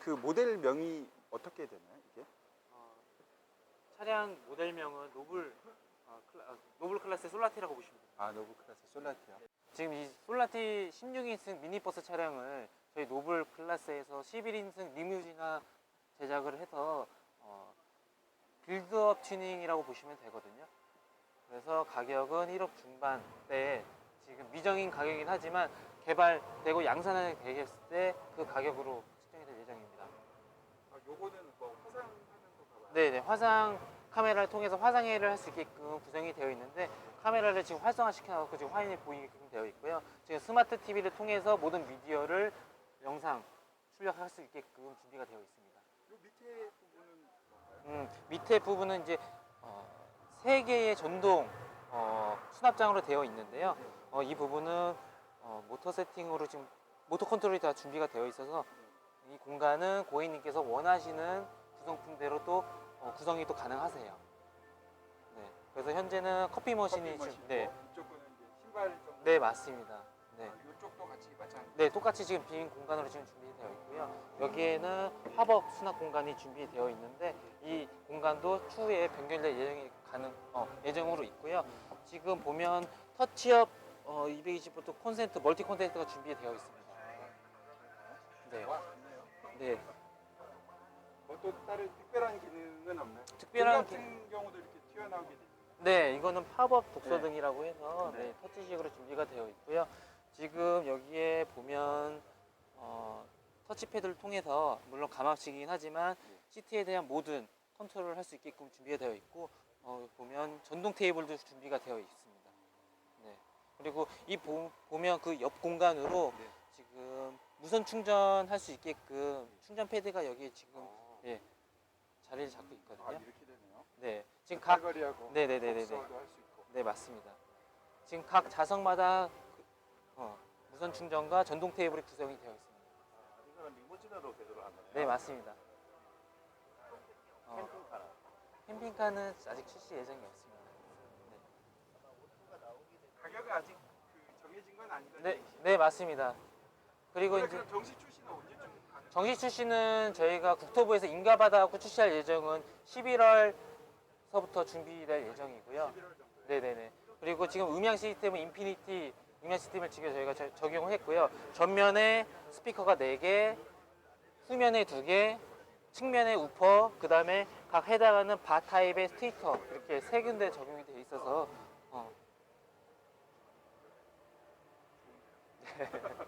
그 모델명이 어떻게 되나요? 이게? 어, 차량 모델명은 노블 어, 클라, 아, 노블 클래스 솔라티라고 보시면 됩니다. 아 노브 클래스 솔라티요. 지금 이 솔라티 16인승 미니버스 차량을 저희 노블 클래스에서 11인승 리무진화 제작을 해서 어, 빌드업 튜닝이라고 보시면 되거든요. 그래서 가격은 1억 중반대에 지금 미정인 가격이긴 하지만 개발되고 양산이 되겠을 때 그 가격으로 측정이 될 예정입니다. 아, 요거는 뭐 화상하는 건가 봐요. 네네 화상 카메라를 통해서 화상회를 할 수 있게끔 구성이 되어 있는데 카메라를 지금 활성화 시켜놓고 지금 화면이 보이게끔 되어 있고요. 지금 스마트 TV를 통해서 모든 미디어를 영상 출력할 수 있게끔 준비가 되어 있습니다. 요 밑에 부분은 뭔가요? 음, 밑에 부분은 이제 어, 세 개의 전동 어, 수납장으로 되어 있는데요. 어, 이 부분은 어, 모터 세팅으로 지금 모터 컨트롤이 다 준비가 되어 있어서 이 공간은 고객님께서 원하시는 구성품대로 또 어, 구성이 또 가능하세요. 네, 그래서 현재는 커피 머신이 커피 지금 네, 머신이고 이쪽은 이제 신발 정도. 네 맞습니다. 네. 이쪽도 같이 마찬가지. 네, 똑같이 지금 빈 공간으로 지금 준비되어 있고요. 여기에는 팝업 수납 공간이 준비되어 있는데 이 공간도 추후에 변경될 예정이 가능 어, 예정으로 있고요. 지금 보면 터치업 어, 220V 콘센트 멀티 콘센트가 준비되어 있습니다. 네, 와, 네, 뭐또 다른 특별한 기능은 없나요? 특별한 등 같은 경우도 이렇게 튀어나오게 돼. 네, 이거는 팝업 독서 네. 등이라고 해서 네. 네, 터치식으로 준비가 되어 있고요. 지금 여기에 보면 어, 터치패드를 통해서 물론 가막식이긴 하지만 네. 시트에 대한 모든 컨트롤을 할 수 있게끔 준비가 되어 있고 어, 보면 전동 테이블도 준비가 되어 있습니다. 네. 그리고 이 보, 보면 그 옆 공간으로 네. 지금 무선 충전할 수 있게끔 충전 패드가 여기에 지금 어. 예, 자리를 잡고 아 있거든요. 이렇게 되네요. 네. 지금 각 칼거리하고 네네네네네. 할수 있고. 네 맞습니다. 지금 각 자석마다 그- 어, 무선 충전과 전동 테이블이 구성이 되어 있습니다. 이거는 리무진으로 개조를 한 거네요. 네 맞습니다. 어, 캠핑카는 캠핑카는 아직 출시 예정이 없습니다. 가격은 아직 그 정해진 건 아니거든요. 네, 네 맞습니다. 그리고 이제 정식 출시는 언제쯤 가능? 정식 출시는 저희가 국토부에서 인가받아갖고 출시할 예정은 11월서부터 준비될 예정이고요. 네네네. 그리고 지금 음향 시스템은 인피니티 음향 시스템을 지금 저희가 저- 적용을 했고요. 전면에 스피커가 4개, 후면에 2개, 측면에 우퍼, 그 다음에 각 해당하는 바 타입의 스테이터 이렇게 세 군데 적용이 되어 있어서 어,